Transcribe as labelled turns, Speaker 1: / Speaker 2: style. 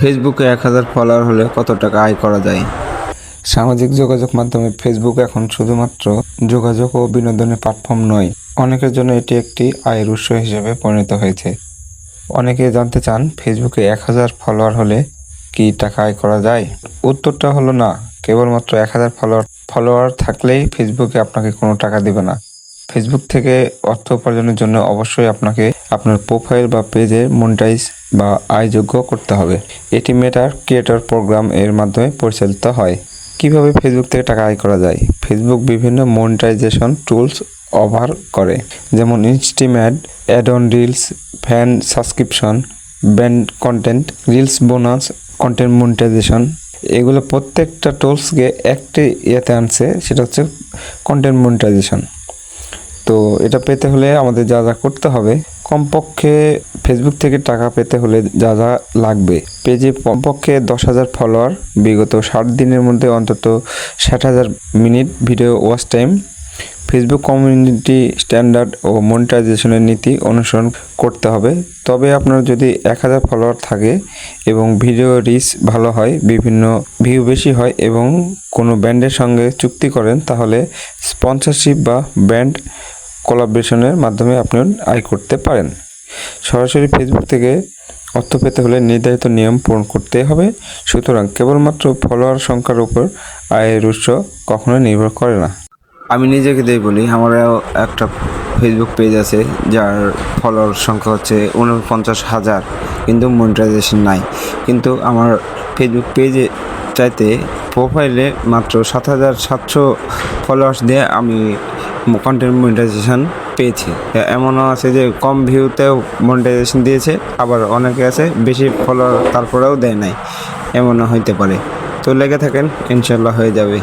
Speaker 1: ফেসবুকে এক হাজার ফলোয়ার হলে কত টাকা আয় করা যায়? সামাজিক যোগাযোগ মাধ্যমে ফেসবুক এখন শুধুমাত্র যোগাযোগ ও বিনোদনের প্ল্যাটফর্ম নয়, অনেকের জন্য এটি একটি আয়ের উৎস হিসেবে পরিণত হয়েছে। অনেকে জানতে চান ফেসবুকে এক হাজার ফলোয়ার হলে কি টাকা আয় করা যায়? উত্তরটা হলো না, কেবলমাত্র এক হাজার ফলোয়ার ফলোয়ার থাকলেই ফেসবুকে আপনাকে কোনো টাকা দেবে না। ফেসবুক থেকে অর্থ উপার্জনের জন্য অবশ্যই আপনাকে আপনার প্রোফাইল বা পেজে মনিটাইজ বা আয়যোগ্য করতে হবে। এটি মেটার ক্রিয়েটর প্রোগ্রাম এর মাধ্যমে পরিচালিত হয়। কীভাবে ফেসবুক থেকে টাকা আয় করা যায়? ফেসবুক বিভিন্ন মনিটাইজেশন টুলস অফার করে, যেমন instream ad on reels fan subscription brand content reels bonus content monetization এগুলো প্রত্যেকটা টুলসকে একটি ইয়েতে আনছে, সেটা হচ্ছে কন্টেন্ট মনিটাইজেশন তো এটা পেতে হলে আমাদের যা যা করতে হবে, কমপক্ষে ফেসবুক থেকে টাকা পেতে হলে যা যা লাগবে। পেজে কমপক্ষে দশ হাজার ফলোয়ার, বিগত ষাট দিনের মধ্যে অন্তত ষাট হাজার minute video watch time Facebook community standard ও মনিটাইজেশনের নীতি অনুসরণ করতে হবে। তবে আপনার যদি এক হাজার ফলোয়ার থাকে এবং ভিডিও রিচ ভালো হয়, বিভিন্ন ভিউ বেশি হয় এবং কোনো ব্র্যান্ডের সঙ্গে চুক্তি করেন, তাহলে স্পন্সরশিপ বা ব্র্যান্ড কোলাবরেশনের মাধ্যমে আপনি আয় করতে পারেন। সরাসরি ফেসবুক থেকে অর্থ পেতে হলে নির্ধারিত নিয়ম পূরণ করতে হবে। সুতরাং কেবলমাত্র ফলোয়ার সংখ্যার উপর আয়ের উৎস কখনোই নির্ভর করে না। আমি নিজেকে দিয়ে বলি, আমারও একটা ফেসবুক পেজ আছে, যার ফলোয়ার সংখ্যা হচ্ছে উনপঞ্চাশ হাজার, কিন্তু মনিটাইজেশন নাই। কিন্তু আমার ফেসবুক পেজে চাইতে প্রোফাইলে মাত্র সাত হাজার সাতশো ফলোয়ার্স দিয়ে আমি কন্টেন্ট মনিটাইজেশন পেয়েছে। এমনও আছে যে কম ভিউতেও মনিটাইজেশন দিয়েছে, আবার অনেকে আছে বেশি ফলো তারপরেও দেয় নাই। এমনও হইতে পারে। তো লেগে থাকেন, ইনশাল্লাহ হয়ে যাবে।